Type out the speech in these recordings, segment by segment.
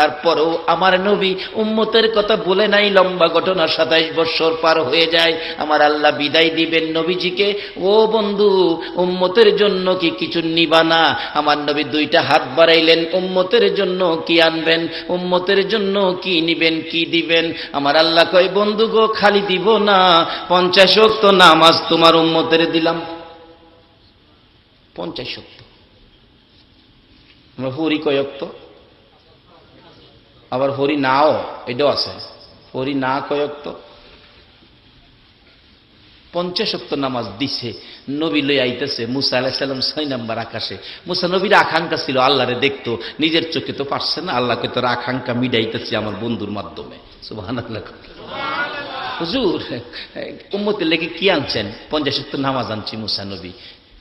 তারপরেও আমার নবী উম্মতের কথা বলে নাই, লম্বা ঘটনা সাতাইশ বৎসর পার হয়ে যায়। আমার আল্লাহ বিদায় দিবেন নবীজিকে। ও বন্ধু, উম্মতের জন্য কি কিছু নিবা না? আমার নবী দুইটা হাত বাড়াইলেন, উম্মতের জন্য কি আনবেন? উম্মতের জন্য কি নিবেন, কি দিবেন? আমার আল্লাহ কয়, বন্ধু গো, খালি দিব না। পঞ্চাশ তো নামাজ তোমার উম্মতের দিলাম। পঞ্চাশ শক্ত আমরা হরি কয়ক্ত আবার হরি নাও, এটাও আছে। হরি না কয়েক তো পঞ্চাশক্ত নামাজ দিছে, নবী লই আইতেছে, মুসা আলাহিসাল্লাম ছয় নাম্বার আকাশে। মুসা নবীর আকাঙ্ক্ষা ছিল, আল্লাহরে দেখতো, নিজের চোখে তো পারছে না, আল্লাহকে তোর আকাঙ্ক্ষা মিডাইতেছে আমার বন্ধুর মাধ্যমে। সুবাহান আল্লাহ হুজুর, উম্মতের লেগে কি আনছেন? পঞ্চাশক্ত নামাজ আনছি মুসা নবী।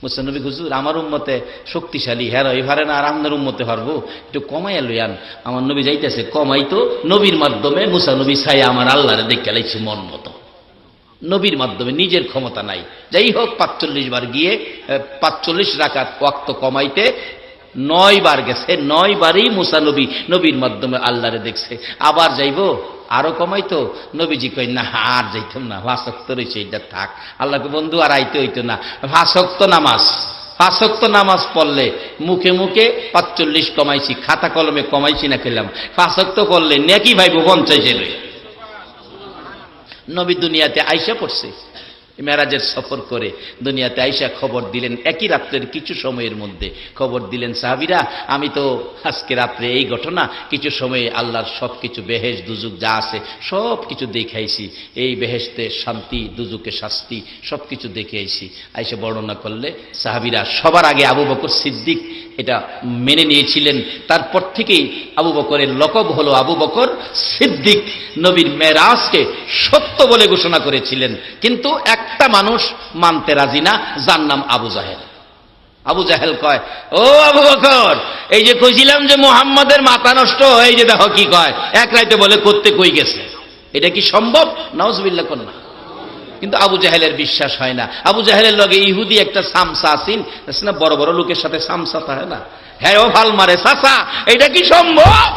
মুসানবী হুজুর, আমার উন্মতে শক্তিশালী। হ্যাঁ এভারে না আর আপনার উন্মতে পারব? একটু কমাইয়া লইয়ান আমার নবী যাইতেছে, কমাই তো নবীর মাধ্যমে মুসা নবী ছাই আমার আল্লাহরে দেখে লাইছে মন মতো। নবীর মাধ্যমে নিজের ক্ষমতা নাই। যাই হোক, পাঁচচল্লিশ বার গিয়ে পাঁচচল্লিশ রাখাত ওয়াক্ত কমাইতে নয় বার গেছে, নয় বারই মুসা নবী, নবীর মাধ্যমে আল্লাহরে দেখছে। আবার যাইবো? আরও কমাইতো নবীজি কই না, আর যাইতাম না ভাষক্ত রয়েছে এটা থাক। আল্লাহকে, বন্ধু, আর আইতে হইতো না। ভাষক্ত নামাজ পাঁচক্ত নামাজ পড়লে মুখে মুখে পাঁচচল্লিশ কমাইছি, খাতা কলমে কমাইছি না খেলাম পাঁচক্ত করলে নেকি ভাইব পঞ্চাশে নবী দুনিয়াতে আইসা পড়ছে। মেরাজের সফর করে দুনিয়াতে আইসা খবর দিলেন, একই রাত্রের কিছু সময়ের মধ্যে খবর দিলেন, সাহাবিরা, আমি তো আজকে রাত্রে এই ঘটনা, কিছু সময়ে আল্লাহর সব কিছু বেহেস দুজুক যা আছে সব কিছু দেখাইছি। এই বেহেশতে শান্তি দুজুকে শাস্তি সব কিছু দেখে আইছি আইসা বর্ণনা করলে, সাহাবিরা, সবার আগে আবু বকর সিদ্দিক এটা মেনে নিয়েছিলেন। তারপর থেকেই আবু বকরের লকব হলো আবু বকর সিদ্দিক। নবীর মেরাজকে সত্য বলে ঘোষণা করেছিলেন। কিন্তু একটা মানুষ মানতে রাজি না, যার নাম আবু জাহেল। আবু জাহেল কয়, ও আবু বকর, এই যে কইছিলাম যে মোহাম্মদের মাথা নষ্ট, এই যে দেখো কি কয়, এক রাইতে বলে, করতে কই গেছে? এটা কি সম্ভব? নওয়াজবিল্লা কন্যা। কিন্তু আবু জাহেলের বিশ্বাস হয় না। আবু জাহেলের লগে ইহুদি একটা সামসা আসিন না, বড় বড় লোকের সাথে সামসা থাকে না। হ্যাঁ ও ভালো মারে, সাসা, এটা কি সম্ভব?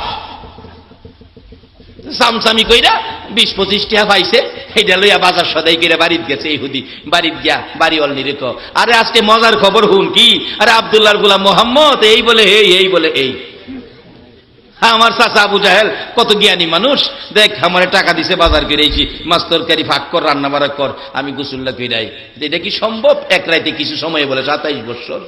সামসামি কইরা বিশ পঁচিশ টাকা পাইছে। এইটা লইয়া বাজার সদাই করে বাড়িতে গেছে ইহুদি। বাড়িতে গিয়া বাড়ি অল নিরেক আরে আজকে মজার খবর হুন কি? আরে আবদুল্লাহর গুলাম মোহাম্মদ, এই বলে এই এই বলে এই। আমার চাচা আবু জাহেল, কত জ্ঞানী মানুষ। দেখ, আমার টাকা দিছে, বাজার করেছি মাছ তরকারি ফাঁক কর, রান্না বাড়া কর, আমি গুসুল্লা কইরাই। এটা কি সম্ভব? এক রাইতে কিছু সময় বলে সাতাইশ বছর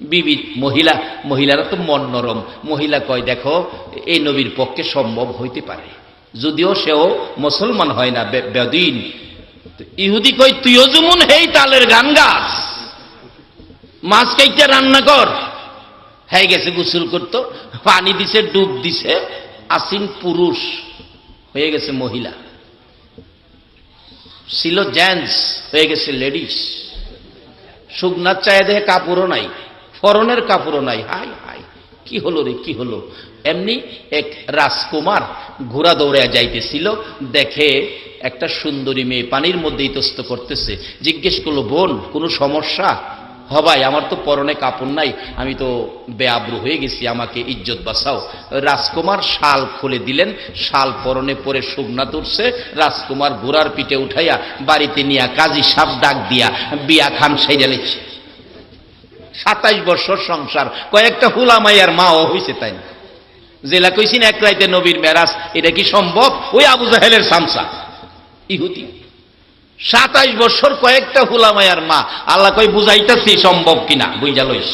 বিবি মহিলা, মহিলারা তো মন নরম। মহিলা কয়, দেখো, এই নবীর পক্ষে সম্ভব হইতে পারে। যদিও সেও মুসলমান হয় না বেদিন। ইহুদি কই, তুইও যেমন হেই তালের গান গাছ মাছ কাইটা রান্না কর। হয়ে গেছে গোসল করতো। পানি দিছে, ডুব দিছে। আসিন পুরুষ হয়ে গেছে মহিলা। ছিল জেন্টস, হয়ে গেছে লেডিস। শুকনার চায় দেহে কাপড়ও নাই, ফরনের কাপড়ও নাই। হাই। কি হলো রে, কি হলো? এমনি এক রাজকুমার ঘোড়া দৌড়ে যাইতেছিল, দেখে একটা সুন্দরী মেয়ে পানির মধ্যে ইতস্ত করতেছে। জিজ্ঞেস করল, বোন, কোনো সমস্যা? হবাই আমার তো পরনে কাপড় নাই, আমি তো বেআব্রু হয়ে গেছি, আমাকে ইজ্জত বাঁচাও। রাজকুমার শাল খুলে দিলেন, শাল পরনে পরে শুকনা তুলছে, রাজকুমার ঘোড়ার পিঠে উঠাইয়া বাড়িতে নিয়া কাজী সাপ ডাক দিয়া বিয়া খান সেজা লিখছে সাতাইশ বছর সংসার। কয়েকটা হুলামাইয়ার মাও হয়েছে তাই জেলা কইছিন এক রাইতে নবীর মেরাজ, এটা কি সম্ভব? ওই আবু জাহেলের সামসা। ইহুদি। সাতাইশ বছর কয়েকটা হুলামায়ার মা। আল্লাহ কই বুঝাইতেছি সম্ভব কিনা? বুঝা লইস।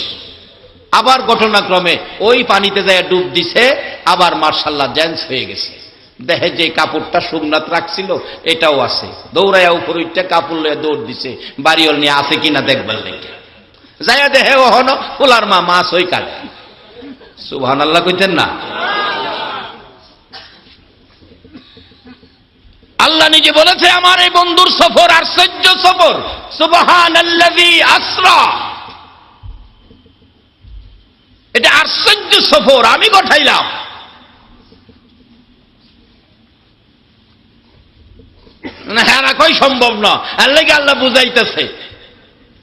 আবার ঘটনাক্রমে ওই পানিতে যায় ডুব দিছে, আবার মার্শাল্লাহ জেন্স হয়ে গেছে। দেখে যে কাপড়টা সুগনাথ রাখছিল, এটাও আছে। দৌড়াইয়া উপর উঠতে কাপড় লয়ে দৌড় দিছে। বাড়িওল নিয়ে আছে কিনা দেখবার লেগে। যাইয়া দেহে ওহন ফুলার মা, মাছ ওই কালে। সুবহান আল্লাহ কইতেন না। আল্লাহ নিজে বলেছে, আমার এই বন্ধুর সফর, আশ্চর্য সফর। সুবহান আসরা। এটা আশ্চর্য সফর, আমি গঠাইলাম। হ্যাঁ কই সম্ভব না। আল্লাহ আল্লাহ বুঝাইতেছে।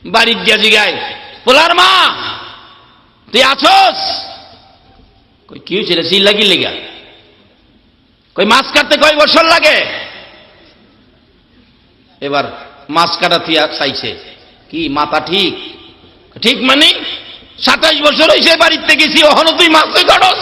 বাড়ির গিয়া জিগায় পোলার মা, তুই আছস? কই, কি হয়েছিল চিল্লা কি লেগা। কই, মাছ কাটতে কয় বছর লাগে? এবার মাছ কাটা তুই চাইছে। কি, মাথা ঠিক? ঠিক মানে সাতাইশ বছর হয়েছে বাড়িতে গেছি ওখানে তুই মাছ তুই কাটস?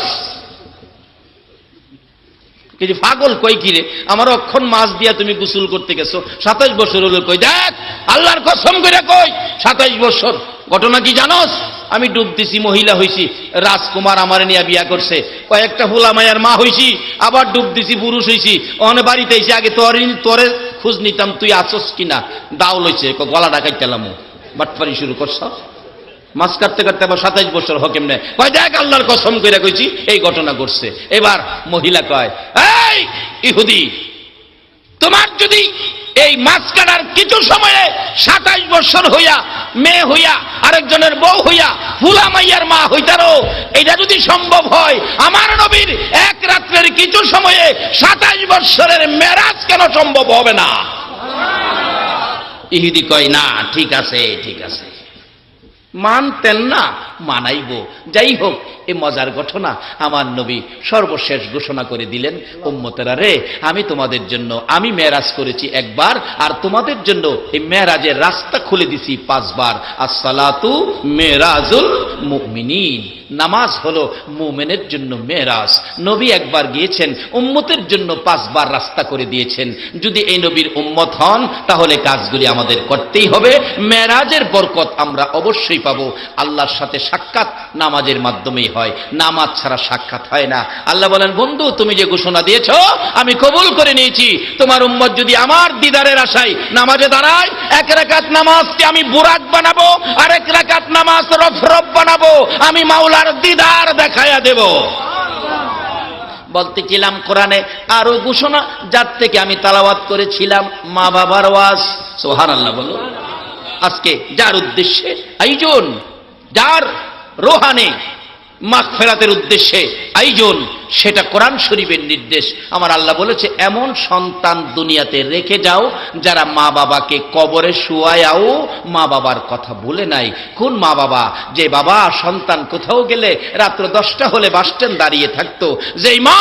কিছু পাগল কই কিরে আমার অক্ষণ মাছ দিয়া তুমি গোসল করতে গেছো। সাতাইশ বছর হলো কই? দেখ, আল্লাহর কসম করে কই, সাতাইশ বছর। ঘটনা কি জানোস? আমি ডুব দিছি, মহিলা হইছি, রাজকুমার আমার নিয়ে বিয়া করছে। কয়েকটা মায়ার মা হইছি, আবার ডুব দিছি, পুরুষ হইছি। অনে বাড়িতে এসে আগে তোর তোরে খোঁজ নিতাম, তুই আসস কিনা? দাও লইছে গলা ডাকাই গেলাম বাটপারি শুরু করছ? মাছ কাটতে কাটতে আবার সাতাইশ বছর হকেম নেয় কয়, দেখ আল্লাহর কসম করে কইছি, এই ঘটনা ঘটছে। এবার মহিলা কয়, এই ইহুদি, তোমার যদি এই মাছ কাটার কিছু সময়ে সাতাইশ বছর হইয়া, মেয়ে হইয়া, আরেকজনের বউ হইয়া ফুলা মাইয়ার মা হইতারো এটা যদি সম্ভব হয়, আমার নবীর এক রাত্রের কিছু সময়ে সাতাইশ বছরের মেরাজ কেন সম্ভব হবে না? ইহুদি কয়, না, ঠিক আছে ঠিক আছে। মানতেন না মানাইব। যাই হোক এ মজার ঘটনা আমার নবী সর্বশেষ ঘোষণা করে দিলেন, উম্মতেরা রে, আমি তোমাদের জন্য, আমি মেরাজ করেছি একবার, আর তোমাদের জন্য এই মেরাজের রাস্তা খুলে দিছি পাঁচবার। আসসালাতু মেরাজুল মুমিনিন। নামাজ হলো মুমেনের জন্য মেরাজ নবী একবার গিয়েছেন, উম্মতের জন্য পাঁচবার রাস্তা করে দিয়েছেন। যদি এই নবীর উম্মত হন, তাহলে কাজগুলি আমাদের করতেই হবে। মেরাজের বরকত আমরা অবশ্যই পাবো। আল্লাহর সাথে সাক্ষাৎ নামাজের মাধ্যমেই হয়। নামাজ ছাড়া সাক্ষাৎ হয় না। আল্লাহ বলেন, বন্ধু, তুমি যে ঘোষণা দিয়েছ, আমি কবুল করে নিয়েছি। তোমার উম্মত যদি আমার দিদারের আশায় নামাজে দাঁড়ায়, এক রাকাত নামাজকে আমি বুরাক বানাবো, আর এক রাকাত নামাজ রফরফ বানাবো, আমি মাওলার দিদার দেখাইয়া দেব। বলতেছিলাম কোরআনে, আরও ঘোষণা, যার থেকে আমি তালাবাত করেছিলাম মা বাবার ওয়াজ। সোহান আল্লাহ বলো। আজকে যার উদ্দেশ্যে আয়োজন যার রোহানে মাখ ফেরাতের উদ্দেশ্যে আয়োজন সেটা কোরআন শরীফের নির্দেশ। আমার আল্লাহ বলেছে, এমন সন্তান দুনিয়াতে রেখে যাও, যারা মা বাবাকে কবরে শুয়ায়াও মা বাবার কথা বলে নাই। কোন মা বাবা যে বাবা সন্তান কোথাও গেলে রাত্র দশটা হলে বাসস্ট্যান্ড দাঁড়িয়ে থাকতো, যেই মা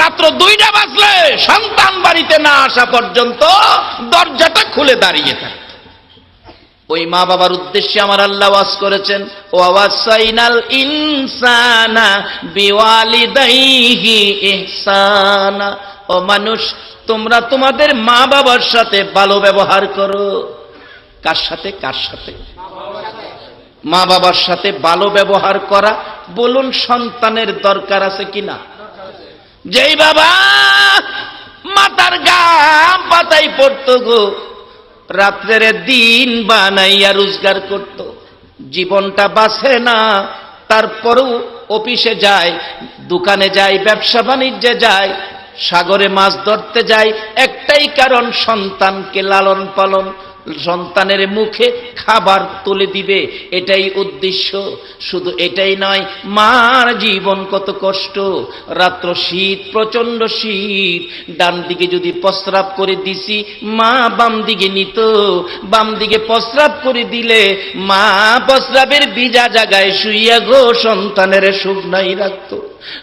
রাত্র দুইটা বাজলে সন্তান বাড়িতে না আসা পর্যন্ত দরজাটা খুলে দাঁড়িয়ে থাকতো। ওই মা বাবার উদ্দেশ্যে আমার আল্লাহ ওয়াজ করেছেন, ও ওয়াসাইনাল ইনসানা বিওয়ালিদাইহি ইহসানা। ও মানুষ, তোমরা তোমাদের মা বাবার সাথে ভালো ব্যবহার করো। কার সাথে? কার সাথে? মা বাবার সাথে ভালো ব্যবহার করা, বলুন সন্তানের দরকার আছে কিনা? যেই বাবা মাতার গা পাতাই পড়তো গো রাত্রের দিন বানাইয়া রোজগার করত। জীবনটা বাঁচে না, তারপরেও অফিসে যায়, দোকানে যায়, ব্যবসা বাণিজ্যে যায়, সাগরে মাছ ধরতে যায়, একটাই কারণ সন্তানকে লালন পালন। সন্তানের মুখে খাবার তুলে দিবে, এটাই উদ্দেশ্য। শুধু এটাই নয়, মার জীবন কত কষ্ট। রাত্র শীত প্রচণ্ড শীত। ডান দিকে যদি প্রস্রাব করে দিছি, মা বাম দিকে নিত। বাম দিকে প্রস্রাব করে দিলে, মা প্রস্রাবের বিজা জায়গায় শুইয়া গো, সন্তানের সুখ নাই রাখতো।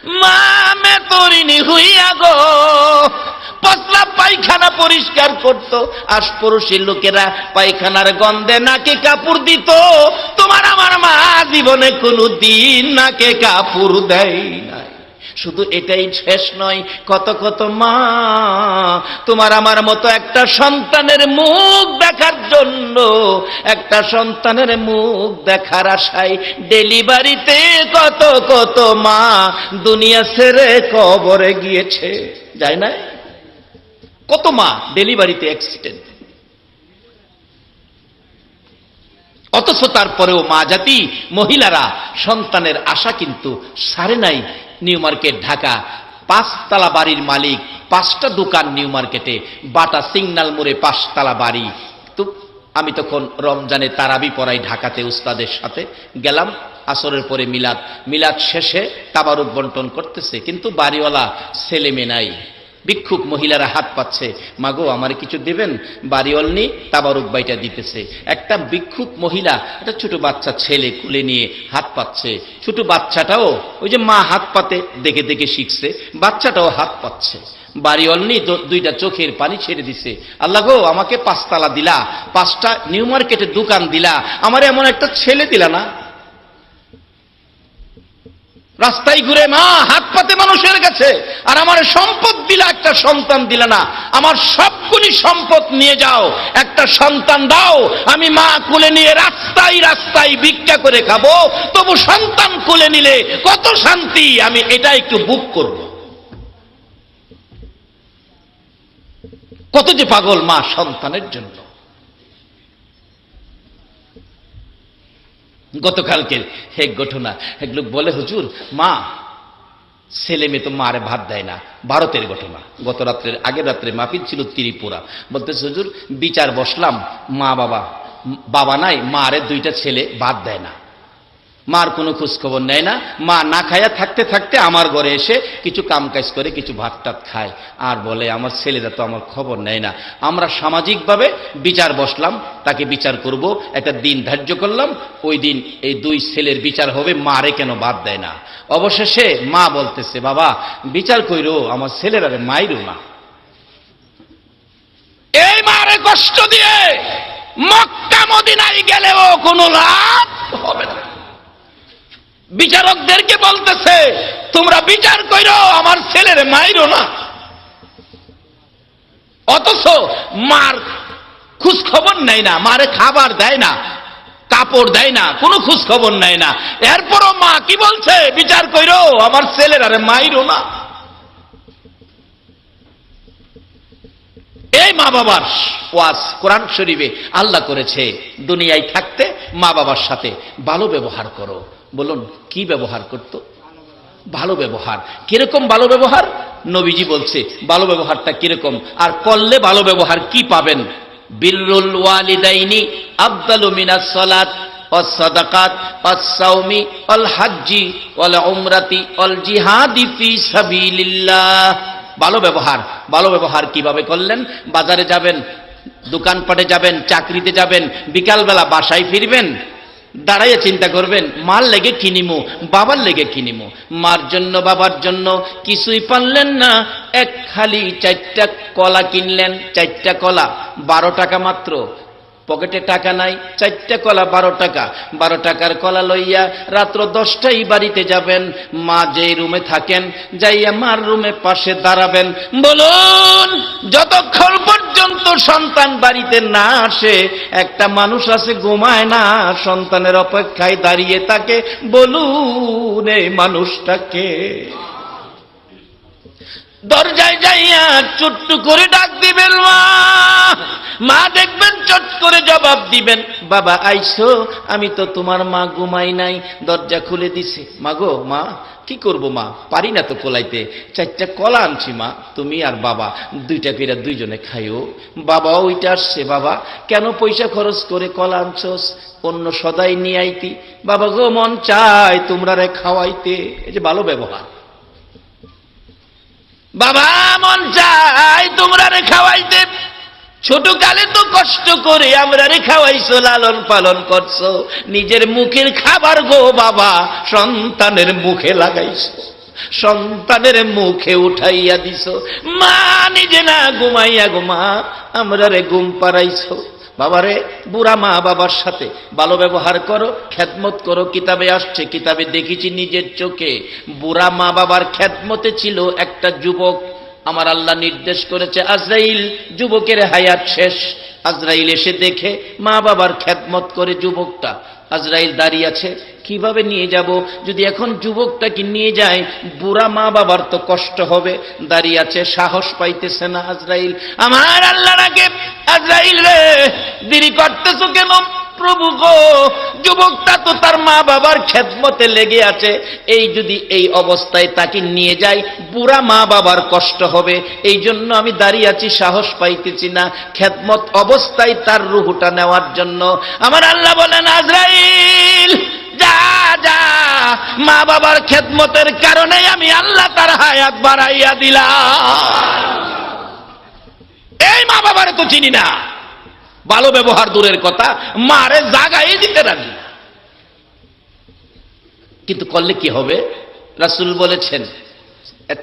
মা মে তরিণী হইয়া গো পচলা পায়খানা পরিষ্কার করত। আশপড়শি লোকেরা পায়খানার গন্ধে নাকে কাপড় দিত। তোমার আমার মা জীবনে কোনো দিন নাকে কাপড় দেয় নাই। শুধু এটাই শেষ নয়, কত কত মা, তোমার আমার মতো একটা সন্তানের মুখ দেখার জন্য, একটা সন্তানের মুখ দেখার আশায় ডেলিভারিতে কত কত মা দুনিয়া ছেড়ে কবরে গিয়েছে। যায় না কত মা ডেলিভারিতে অ্যাক্সিডেন্ট অথচ তারপরেও মা জাতি, মহিলারা সন্তানের আশা কিন্তু সারে নাই নিউ মার্কেট, ঢাকা। পাঁচতলা বাড়ির মালিক, পাঁচটা দোকান নিউ মার্কেটে, বাটা সিগনাল মোড়ে পাঁচতলা বাড়ি। তো আমি তখন রমজানে তারাবি পড়াই ঢাকাতে উস্তাদের সাথে। গেলাম আসরের পরে মিলাদ। মিলাদ শেষে তাবারুক বন্টন করতেছে, কিন্তু বাড়িওয়ালা ছেলে মেয়ে নাই। ভিক্ষুক মহিলারা হাত পাচ্ছে। মাগো, আমার কিছু দেবেন? বাড়িওয়ালনি তাবারুক বাইটা দিতেছে। একটা ভিক্ষুক মহিলা, একটা ছোট বাচ্চা ছেলে কুলে নিয়ে হাত পাচ্ছে। ছোট বাচ্চাটাও ওই যে মা হাত পাতে, দেখে দেখে শিখছে, বাচ্চাটাও হাত পাচ্ছে। বাড়িওয়ালনি দুইটা চোখের পানি ছেড়ে দিছে। আল্লাহ গো, আমাকে পাঁচতলা দিলা, পাঁচটা নিউ মার্কেটে দোকান দিলা, আমার এমন একটা ছেলে দিলা না? রাস্তায় ঘুরে মা, হাত পাতে মানুষের কাছে। আর আমার সম্পদ দিলা একটা সন্তান দিলা না। আমার সবগুলি সম্পদ নিয়ে যাও, একটা সন্তান দাও। আমি মা কুলে নিয়ে রাস্তায় রাস্তায় ভিক্ষা করে খাব। তবু সন্তান কুলে নিলে কত শান্তি, আমি এটা একটু বুক করব। কত যে পাগল মা সন্তানের জন্য। গতকালকে। এক ঘটনা, এক লোক বলে, হুজুর, মা, ছেলে মেয়ে তো মারে ভাত দেয় না। ভারতের ঘটনা। গত রাত্রের, আগের রাত্রে মাফিত ছিল ত্রিপুরা। বলতেছে, হুজুর, বিচার বসলাম। মা বাবা বাবা নাই, মারে দুইটা ছেলে ভাত দেয় না। মার কোনো খোঁজখবর নেয় না। মা না খায়া থাকতে থাকতে আমার ঘরে এসে কিছু কাম কাজ করে কিছু ভাত টাত খায়। আর বলে, আমার ছেলেরা তো আমার খবর নেয় না। আমরা সামাজিকভাবে বিচার বসলাম, তাকে বিচার করব, একটা দিন ধার্য করলাম, ওই দিন এই দুই ছেলের বিচার হবে, মারে কেন বাদ দেয় না? অবশেষে মা বলতেছে, বাবা, বিচার কইরো, আমার ছেলেরা মাইরো না। এই মারে কষ্ট দিয়ে মক্কা মদিনায় গেলেও কোনো লাভ হবে না। বিচারকদেরকে বলতেছে, তোমরা বিচার কইরো, আমার ছেলের মাইরো না। অথচ মার খোঁজ খবর নেয় না, মারে খাবার দেয় না, কাপড় দেয় না, কোনো খোঁজ খবর নেয় না। এরপরও মা কি বলছে, বিচার কইরো, আমার ছেলের আরে মাইরো না। এই মা বাবার ওয়াজ কোরআন শরীফে আল্লাহ করেছে, দুনিয়ায় থাকতে মা বাবার সাথে ভালো ব্যবহার করো। বলুন কি ব্যবহার করতো ভালো ব্যবহার কিরকম ভালো ব্যবহার নবীজি বলছে ভালো ব্যবহারটা কিরকম আর করলে ভালো ব্যবহার কি পাবেন বিররুল ওয়ালিদাইনি আফদালু মিনাস সালাত والصدقات والصوم والحج والعمرة والجهاد في سبيل الله ভালো ব্যবহার ভালো ব্যবহার কিভাবে করলেন বাজারে যাবেন দোকানপাটে যাবেন চাকরিতে যাবেন বিকালবেলা বাসায় ফিরবেন দাঁড়াইয়ে চিন্তা করবেন, মার লেগে কিনিমো বাবার লেগে কিনিমো মার জন্য, বাবার জন্য কিছুই পারলেন না। এক খালি চারটা কলা কিনলেন, চারটা কলা, বারো টাকা মাত্র। পকেটে টাকা নাই, চারটা কলা বারো টাকা। বারো টাকার কলা লইয়া রাত্র দশটাই বাড়িতে যাবেন। মা যেই রুমে থাকেন, যাইয়া মার রুমে পাশে দাঁড়াবেন। বলুন, যতক্ষণ পর্যন্ত সন্তান বাড়িতে না আসে, একটা মানুষ আছে ঘুমায় না, সন্তানের অপেক্ষায় দাঁড়িয়ে থাকে। বলুন, এই মানুষটাকে দরজায় যাইয়া চুট্টু করে ডাক দিবেন মা। মা দেখবেন, চট করে জবাব দিবেন, বাবা, আইসো, আমি তো তোমার মা ঘুমাই নাই, দরজা খুলে দিছে। মা গো, মা, কি করব মা? পারি না তো কোলাইতে। চারটা কলা আনছি মা, তুমি আর বাবা, দুইটা কইরা দুইজনে খাইও। বাবা, ওইটা আসছে, বাবা, কেন পয়সা খরচ করে কলা আনছস? অন্য সদাই নিয়ে আইতি। বাবা গো, মন চায় তোমরা রে খাওয়াইতে। এই যে ভালো ব্যবহার। বাবা, মন চাই তোমরা রে খাওয়াইতে। ছোট কালে তো কষ্ট করে আমরা রে খাওয়াইছো, লালন পালন করছ। নিজের মুখের খাবার গো বাবা, সন্তানের মুখে লাগাইছো। সন্তানের মুখে উঠাইয়া দিছো। মা নিজে না ঘুমাইয়া ঘুমা আমরা রে ঘুম পাড়াইছো। বাবারে, বুড়া মা বাবার সাথে ভালো ব্যবহার করো খ্যাতমত করো, কিতাবে আসছে, কিতাবে দেখেছি নিজের চোখে। বুড়া মা বাবার খ্যাতমতে ছিল একটা যুবক, আমার আল্লাহ নির্দেশ করেছে, আজরাইল, যুবকের হায়াত শেষ। আজরাইল এসে দেখে মা বাবার খ্যাতমত করে যুবকটা আজরাইল দাঁড়িয়ে আছে, কীভাবে নিয়ে যাব? যদি এখন যুবকটাকে নিয়ে যায়, বুড়া মা বাবার তো কষ্ট হবে। দাঁড়িয়ে আছে, সাহস পাইতেছে না আজরাইল। আমার আল্লাহ আজরাইল রে, দেরি করতেছো কেন? প্রভু গো, যুবকটা তো তার মা বাবার খেদমতে লেগে আছে। এই যদি এই অবস্থায় তাকে নিয়ে যাই, বুড়া মা বাবার কষ্ট হবে। এই জন্য আমি দাঁড়িয়ে আছি, সাহস পাইতেছি না। খেদমত অবস্থায় তার রুহুটা নেওয়ার জন্য। আমার আল্লাহ বলেন, আজরাইল, যা যা। মা বাবার খেদমতের কারণে আমি আল্লাহ তার হায়াত বাড়াইয়া দিলাম। এই মা বাবারে তো চিনি না। ভালো ব্যবহার দূরের কথা, মারে জাগাই দিতে রাজি। কিন্তু করলে কি হবে? রাসুল বলেছেন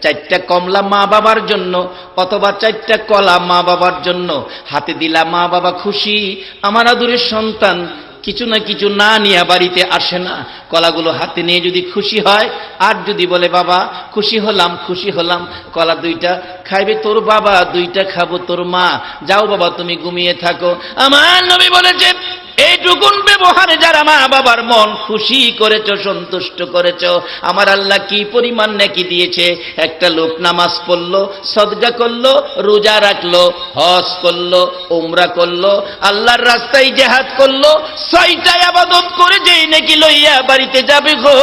চারটা কমলা মা বাবার জন্য, অথবা চারটা কলা মা বাবার জন্য, হাতে দিলা মা বাবা খুশি, আমার আদুরের সন্তান কিছু না কিছু না নিয়ে বাড়িতে আসে না। কলাগুলো হাতে নিয়ে যদি খুশি হয়, আর যদি বলে, বাবা, খুশি হলাম খুশি হলাম, কলা দুইটা খাইবে, তোর বাবা দুইটা খাব, তোর মা। যাও বাবা, তুমি ঘুমিয়ে থাকো। আমার নবী বলেছে এইটুকুন ব্যবহারে যারা মা বাবার মন খুশি করেছ, সন্তুষ্ট করেছ, আমার আল্লাহ কি পরিমাণ নাকি দিয়েছে? একটা লোক নামাজ পড়ল সদগা করল, রোজা রাখল, হজ করল, উমরা করল, আল্লাহর রাস্তায় জেহাদ করল, ছয়টায় আবাদত করে যেই নাকি লইয়া বাড়িতে যাবে গো।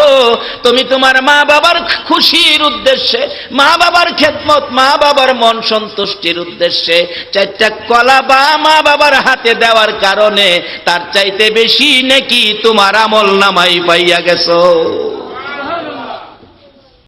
তুমি তোমার মা বাবার খুশির উদ্দেশ্যে, মা বাবার খেদমত, মা বাবার মন সন্তুষ্টির উদ্দেশ্যে, চারটা কলা বা মা বাবার হাতে দেওয়ার কারণে তার চাইতে বেশি নাকি তোমার আমল নামাই পাইয়া গেছো?